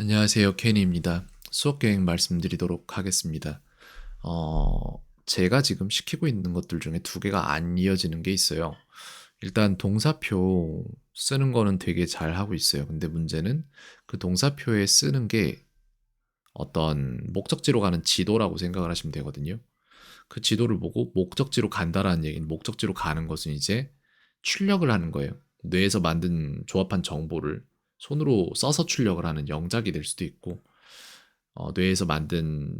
안녕하세요. 케니입니다. 수업 계획 말씀드리도록 하겠습니다. 어, 제가 지금 시키고 있는 것들 중에 두 개가 안 이어지는 게 있어요. 일단 동사표 쓰는 거는 되게 잘 하고 있어요. 근데 문제는 그 동사표에 쓰는 게 어떤 목적지로 가는 지도라고 생각을 하시면 되거든요. 그 지도를 보고 목적지로 간다라는 얘기는 목적지로 가는 것은 이제 출력을 하는 거예요. 뇌에서 만든 조합한 정보를 손으로 써서 출력을 하는 영작이 될 수도 있고 어, 뇌에서 만든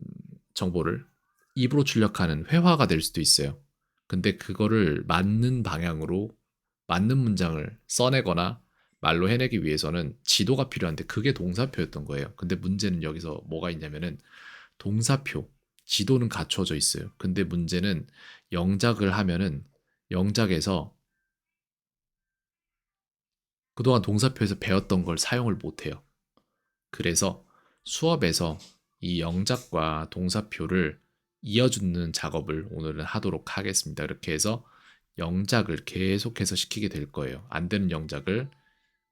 정보를 입으로 출력하는 회화가 될 수도 있어요. 근데 그거를 맞는 방향으로 맞는 문장을 써내거나 말로 해내기 위해서는 지도가 필요한데 그게 동사표였던 거예요. 근데 문제는 여기서 뭐가 있냐면은 동사표, 지도는 갖춰져 있어요. 근데 문제는 영작을 하면은 영작에서 그동안 동사표에서 배웠던 걸 사용을 못해요. 그래서 수업에서 이 영작과 동사표를 이어주는 작업을 오늘은 하도록 하겠습니다. 이렇게 해서 영작을 계속해서 시키게 될 거예요. 안 되는 영작을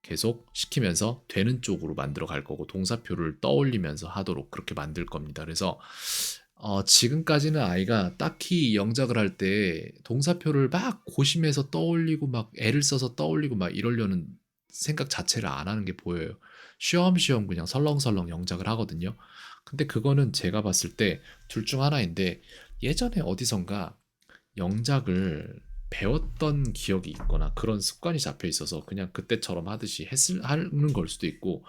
계속 시키면서 되는 쪽으로 만들어 갈 거고 동사표를 떠올리면서 하도록 그렇게 만들 겁니다. 그래서 어, 지금까지는 아이가 딱히 영작을 할 때 동사표를 막 고심해서 떠올리고 막 애를 써서 떠올리고 막 이러려는 생각 자체를 안 하는 게 보여요. 쉬엄쉬엄 그냥 설렁설렁 영작을 하거든요. 근데 그거는 제가 봤을 때 둘 중 하나인데 예전에 어디선가 영작을 배웠던 기억이 있거나 그런 습관이 잡혀 있어서 그냥 그때처럼 하듯이 했을 하는 걸 수도 있고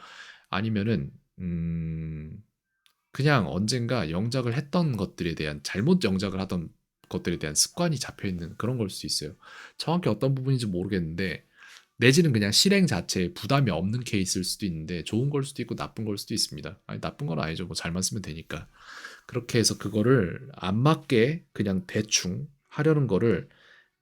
아니면은 음 그냥 언젠가 영작을 했던 것들에 대한 잘못 영작을 하던 것들에 대한 습관이 잡혀 있는 그런 걸 수도 있어요. 정확히 어떤 부분인지 모르겠는데 내지는 그냥 실행 자체에 부담이 없는 케이스일 수도 있는데 좋은 걸 수도 있고 나쁜 걸 수도 있습니다. 아니 나쁜 건 아니죠. 뭐 잘만 쓰면 되니까. 그렇게 해서 그거를 안 맞게 그냥 대충 하려는 거를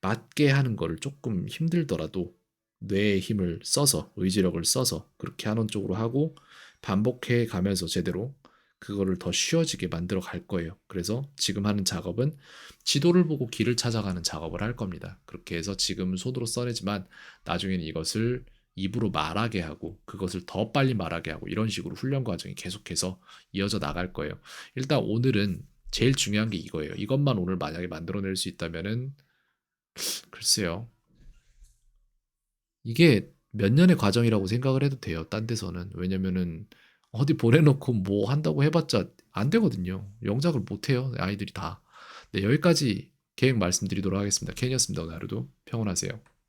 맞게 하는 거를 조금 힘들더라도 뇌의 힘을 써서 의지력을 써서 그렇게 하는 쪽으로 하고 반복해 가면서 제대로 그거를 더 쉬워지게 만들어 갈 거예요. 그래서 지금 하는 작업은 지도를 보고 길을 찾아가는 작업을 할 겁니다. 그렇게 해서 지금 손으로 써내지만 나중에는 이것을 입으로 말하게 하고 그것을 더 빨리 말하게 하고 이런 식으로 훈련 과정이 계속해서 이어져 나갈 거예요. 일단 오늘은 제일 중요한 게 이거예요. 이것만 오늘 만약에 만들어낼 수 있다면은 글쎄요. 이게 몇 년의 과정이라고 생각을 해도 돼요. 딴 데서는. 왜냐면은 어디 보내놓고 뭐 한다고 해봤자 안 되거든요. 영작을 못 해요. 아이들이 다. 네, 여기까지 계획 말씀드리도록 하겠습니다. 캔이었습니다. 오늘 하루도 평온하세요.